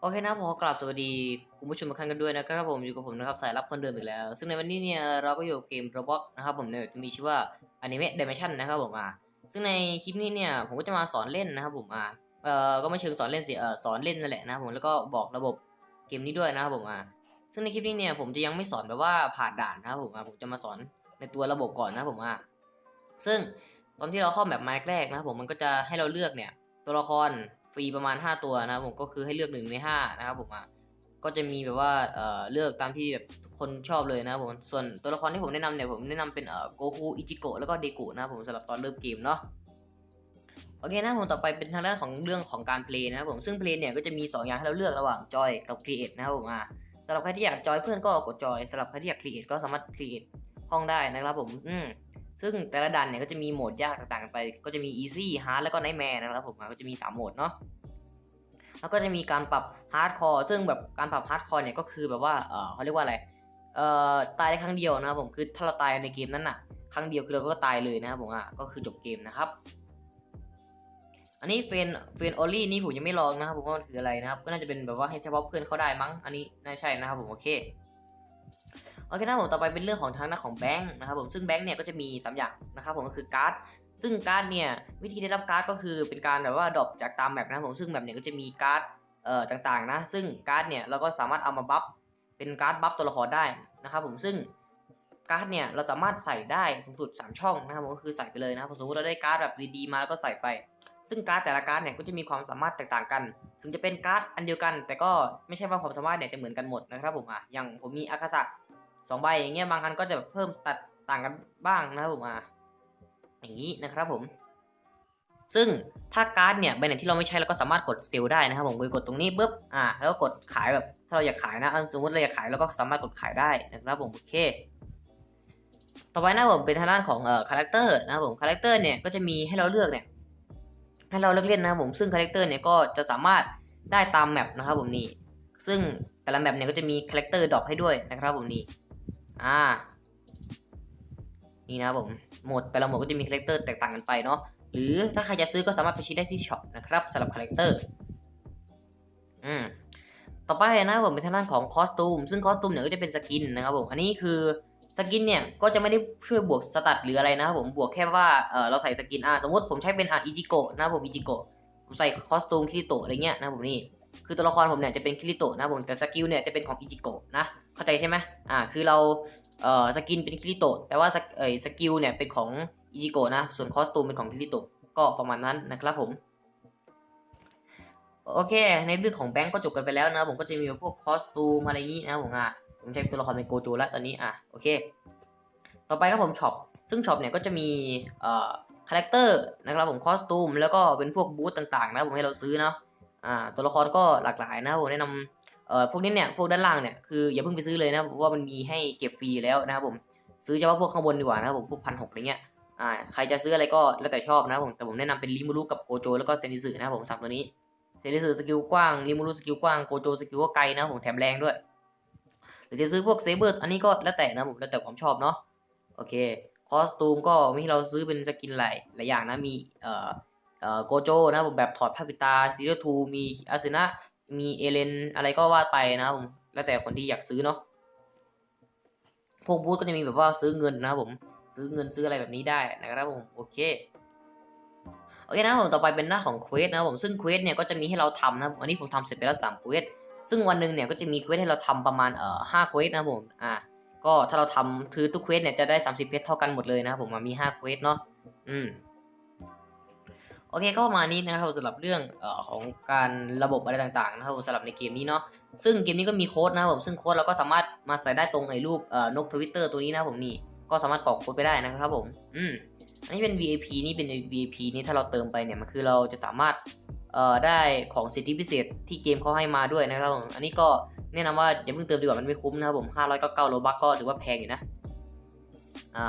โอเคนะผมขอกราบสวัสดีคุณผู้ชมทุกท่านกันด้วยนะครับผมอยู่กับผมนะครับสายรับคนเดิมอีกแล้ว ซึ่งในวันนี้เนี่ยเราก็อยู่เกม Roblox นะครับผมในแบบที่มีชื่อว่า Anime Dimension นะครับผมอะซึ่งในคลิปนี้เนี่ยผมก็จะมาสอนเล่นนะครับผมอะเอ่อก็ไม่เชิงสอนเล่นสิเอ่อสอนเล่นนั่นแหละนะครับผมแล้วก็บอกระบบเกมนี้ด้วยนะครับผมอะซึ่งในคลิปนี้เนี่ยผมจะยังไม่สอนแบบว่าผ่านด่านนะครับผมอะผมจะมาสอนในตัวระบบก่อนนะครับผมอะซึ่งตอนที่เราเข้าแบบไม้แรกนะครับผมมันก็จะให้เราเลือกเนี่ยตัวละคร รีประมาณ 5 ตัวนะครับผมก็คือให้เลือกหนึ่งใน5นะครับผมอะก็จะมีแบบว่าเอ่อเลือกตามที่แบบคนชอบเลยนะครับผมส่วนตัวละครที่ผมแนะนำเนี่ยผมแนะนำเป็นเอ่อโกคูอิจิโกะแล้วก็เดกุนะครับผมสำหรับตอนเริ่มเกมเนาะโอเคนะผมต่อไปเป็นทางด้านของเรื่องของการเพลย์นะครับผมซึ่งเพลย์เนี่ยก็จะมี 2 อย่างให้เราเลือกระหว่างจอยกับครีเอทนะครับผมอะสำหรับใครที่อยากจอยเพื่อนก็กดจอยสำหรับใครที่อยากครีเอทก็สามารถครีเอทห้องได้นะครับผมอืม ซึ่งแต่ละด่านเนี่ยก็จะมีโหมดยากต่างๆกันไป ก็จะมี easy hard แล้วก็ nightmare นะครับผมอะก็จะมี 3 โหมดเนาะแล้วก็จะมีการปรับ hardcore ซึ่งแบบการปรับ hardcore เนี่ยก็คือแบบว่าเออเขาเรียกว่าอะไรเอ่อตายได้ครั้งเดียวนะครับผมคือถ้าเราตายในเกมนั้นน่ะ ครั้งเดียวคือเราก็ตายเลยนะครับผมอะก็คือจบเกมนะครับ อันนี้เฟนเฟนออลลี่นี่ผมยังไม่ลองนะครับผมว่ามันคืออะไรนะครับ ก็น่าจะเป็นแบบว่าให้เฉพาะเพื่อนเข้าได้มั้งอันนี้น่าใช่นะครับผมโอเค โอเคนะผมต่อไปเป็นเรื่องของทางด้านของแบงค์นะครับผมซึ่งแบงค์เนี่ยก็จะมี3อย่างนะครับผมก็คือการ์ดซึ่งการ์ดเนี่ยวิธีได้รับการ์ดก็คือเป็นการแบบว่าดรอปจากตามแมปนะครับผมซึ่งแมปเนี่ยก็จะมีการ์ดเอ่อต่างๆนะซึ่งการ์ดเนี่ยเราก็สามารถเอามาบัฟเป็นการ์ดบัฟตัวละครได้นะครับผมซึ่งการ์ดเนี่ยเราสามารถใส่ได้สูงสุด 3 ช่องนะครับผมก็คือใส่ไปเลยนะครับสมมติเราได้การ์ดแบบดีๆมาแล้วก็ใส่ไป ซึ่งการ์ดแต่ละการ์ดเนี่ยก็จะมีความสามารถแตกต่างกัน ถึงจะเป็นการ์ดอันเดียวกัน แต่ก็ไม่ใช่ว่าความสามารถเนี่ยจะเหมือนกันหมดนะครับผมอะอย่างผมมีอาคาสะ สองใบอย่างเงี้ยบางอันก็จะแบบเพิ่มตัดต่างกันบ้างนะครับผมอะอย่างนี้นะครับผม ซึ่งถ้าการ์ดเนี่ยใบไหนที่เราไม่ใช้เราก็สามารถกดซลล์ได้นะครับผมกดตรงนี้ปุ๊บอ่าแล้วก็กดขายแบบถ้าเราอยากขายนะสมมติเราอยากขายเราก็สามารถกดขายได้นะครับผมโอเค ต่อไปนะผมเป็นทางด้านของเอ่อคาแรคเตอร์นะครับผมคาแรคเตอร์เนี่ยก็จะมีให้เราเลือกเนี่ยให้เราเลือกเล่นนะครับผมซึ่งคาแรคเตอร์เนี่ยก็จะสามารถได้ตามแมปนะครับผมนี่ซึ่งแต่ละแมปเนี่ยก็จะมีคาแรคเตอร์ดรอปให้ด้วยนะครับผมนี่ อ่า นี่นะผมโหมดแต่ละโหมดก็จะมีคาแรคเตอร์แตกต่างกันไปเนาะหรือถ้าใครจะซื้อก็สามารถไปชี้ได้ที่ช็อปนะครับสำหรับคาแรคเตอร์อืมต่อไปนะผมเป็นทางด้านของคอสตูม ซึ่งคอสตูมเนี่ยก็จะเป็นสกินนะครับผม อันนี้คือสกินเนี่ยก็จะไม่ได้ช่วยบวกสตัตหรืออะไรนะครับผมบวกแค่ว่าเออเราใส่สกินอ่าสมมติผมใช้เป็นอะอิจิโกะนะครับผมอิจิโกะผมใส่คอสตูมคิริโตะอะไรเงี้ยนะครับผมนี่คือตัวละครผมเนี่ยจะเป็นคิริโตะนะครับผมแต่สกิลเนี่ยจะเป็นของอิจิโกะนะ เข้าใจใช่ไหมอ่าคือเราเอ่อสกินเป็นคิริโตะแต่ว่าสกเอ่ยสกิลเนี่ยเป็นของอิจิโกะนะ ส่วนคอสตูมเป็นของคิริโตะก็ประมาณนั้นนะครับผม โอเค ในเรื่องของแบงก์ก็จบกันไปแล้วนะผมก็จะมีพวกคอสตูมอะไรงนี้นะผมอะผมใช้ตัวละครเป็นโกโจแล้วตอนนี้อะโอเค ต่อไปครับผมช็อปซึ่งช็อปเนี่ยก็จะมีเอ่อคาแรคเตอร์นะครับผมคอสตูมแล้วก็เป็นพวกบูธต่างๆนะผมให้เราซื้อเนาะอ่าตัวละครก็หลากหลายนะผมแนะนำ เอ่อพวกนี้เนี่ยพวกด้านล่างเนี่ยคืออย่าเพิ่งไปซื้อเลยนะเพราะว่ามันมีให้เก็บฟรีแล้วนะครับผมซื้อเฉพาะพวกข้างบนดีกว่านะครับผมพวกพันหกอะไรเงี้ยอ่าใครจะซื้ออะไรก็แล้วแต่ชอบนะครับผมแต่ผมแนะนำเป็นริมูรุกับโกโจแล้วก็เซนิสึนะครับผมสามตัวนี้เซนิสึสกิลกว้างริมูรุสกิลกว้างโกโจสกิลก็ไกลนะครับผมแถมแรงด้วยหรือจะซื้อพวกเซเบอร์อันนี้ก็แล้วแต่นะผมแล้วแต่ความชอบเนาะโอเคคอสตูมก็มีให้เราซื้อเป็นสกินหลายหลายอย่างนะมีเอ่อเอ่อโกโจนะผมแบบถอดผ้าปิดตาซีเรียทูมีอาซึนะ มีเอเลนอะไรก็ว่าไปนะครับผม แล้วแต่คนที่อยากซื้อเนาะ พวกบูธก็จะมีแบบว่าซื้อเงินนะครับผม ซื้อเงินซื้ออะไรแบบนี้ได้นะครับผม โอเคโอเคนะครับผมต่อไปเป็นหน้าของเควสนะครับผมซึ่งเควสเนี่ยก็จะมีให้เราทำนะครับผมอันนี้ผมทำเสร็จไปแล้วสามเควสซึ่งวันหนึ่งเนี่ยก็จะมีเควสให้เราทำประมาณเอ่อห้าเควสนะครับผมอ่าก็ถ้าเราทำคือทุกเควสเนี่ยจะได้ 30 เพชรเท่ากันหมดเลยนะครับผมมันมี5เควสเนาะอืม โอเคก็ประมาณนี้นะครับสำหรับเรื่องอของการระบบอะไรต่างๆนะครับสำหรับในเกมนี้เนาะซึ่งเกมนี้ก็มีโค้ดนะครับผมซึ่งโค้ดเราก็สามารถมาใส่ได้ตรงไอ้รูปนกทวิตเตอร์ตัวนี้นะผมนี่ก็สามารถกรอกโค้ดไปได้นะครับผมอืมอันนี้เป็น VIP นี่เป็น VIP นี่ถ้าเราเติมไปเนี่ยมันคือเราจะสามารถเอ่อได้ของสิทธิพิเศษที่เกมเขาให้มาด้วยนะครับผมอันนี้ก็แนะนำว่าอย่าเพิ่งเติมดีกว่ามันไม่คุ้มนะครับผม599โลบัคก็ถือว่าแพงอยู่นะอ่า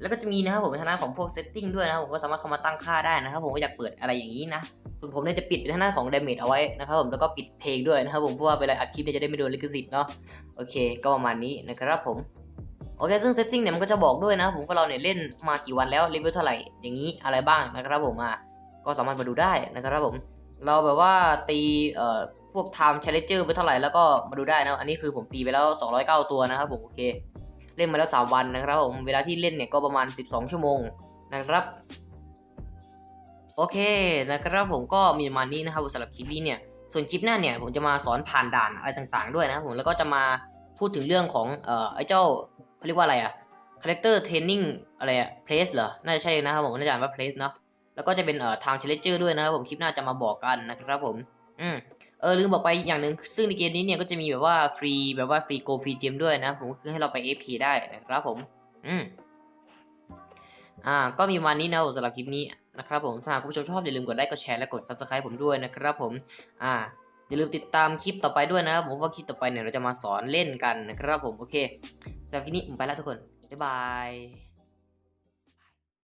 แล้วก็จะมีนะครับผมทางด้านของพวกเซตติ้งด้วยนะครับผมก็สามารถเข้ามาตั้งค่าได้นะครับผมก็อยากเปิดอะไรอย่างนี้นะส่วนผมเนี่ยจะปิดเป็นทางด้านของ damage เอาไว้นะครับผมแล้วก็ปิดเพลงด้วยนะครับผมเพราะว่าเวลาอัดคลิปเนี่ยจะได้ไม่โดนลิขสิทธิ์เนาะโอเค ก็ประมาณนี้นะครับผมโอเคซึ่งเซตติ้งเนี่ยมันก็จะบอกด้วยนะผมว่าเราเนี่ยเล่นมากี่วันแล้วเลเวลเท่าไหร่อย่างนี้อะไรบ้างนะครับผมอะก็สามารถมาดูได้นะครับผม เราแบบว่าตีเอ่อพวก time challenger ไปเท่าไหร่แล้วก็มาดูได้นะอันนี้คือผมตีไปแล้ว 209 ตัวนะครับผมโอเค เล่นมาแล้ว3วันนะครับผมเวลาที่เล่นเนี่ยก็ประมาณ 12 ชั่วโมงนะครับ โอเคนะครับผมก็มีประมาณนี้นะครับสำหรับคลิปนี้เนี่ยส่วนคลิปหน้าเนี่ยผมจะมาสอนผ่านด่านอะไรต่างๆ ด้วยนะครับผมแล้วก็จะมาพูดถึงเรื่องของเอ่อไอ้เจ้าเขาเรียกว่าอะไรอะ character training อะไรอะ place เหรอน่าจะใช่นะครับผมน่าจะอ่านว่า place เนาะแล้วก็จะเป็นเอ่อ time challenger ด้วยนะครับผมคลิปหน้าจะมาบอกกันนะครับผม อืม เออลืมบอกไปอย่างหนึ่งซึ่งในเกมนี้เนี่ยก็จะมีแบบว่าฟรีแบบว่าฟรีโกฟรีเจมด้วยนะผมก็คือให้เราไป AP ได้นะครับผม อืมอ่า ก็มีประมาณนี้นะสำหรับคลิปนี้นะครับผมถ้าผู้ชมชอบอย่าลืมกดไลค์กดแชร์และกด subscribe ผมด้วยนะครับผม อ่าอย่าลืมติดตามคลิปต่อไปด้วยนะครับผมว่าคลิปต่อไปเนี่ยเราจะมาสอนเล่นกันนะครับผมโอเคสำหรับคลิปนี้ผมไปแล้วทุกคนบ๊ายบาย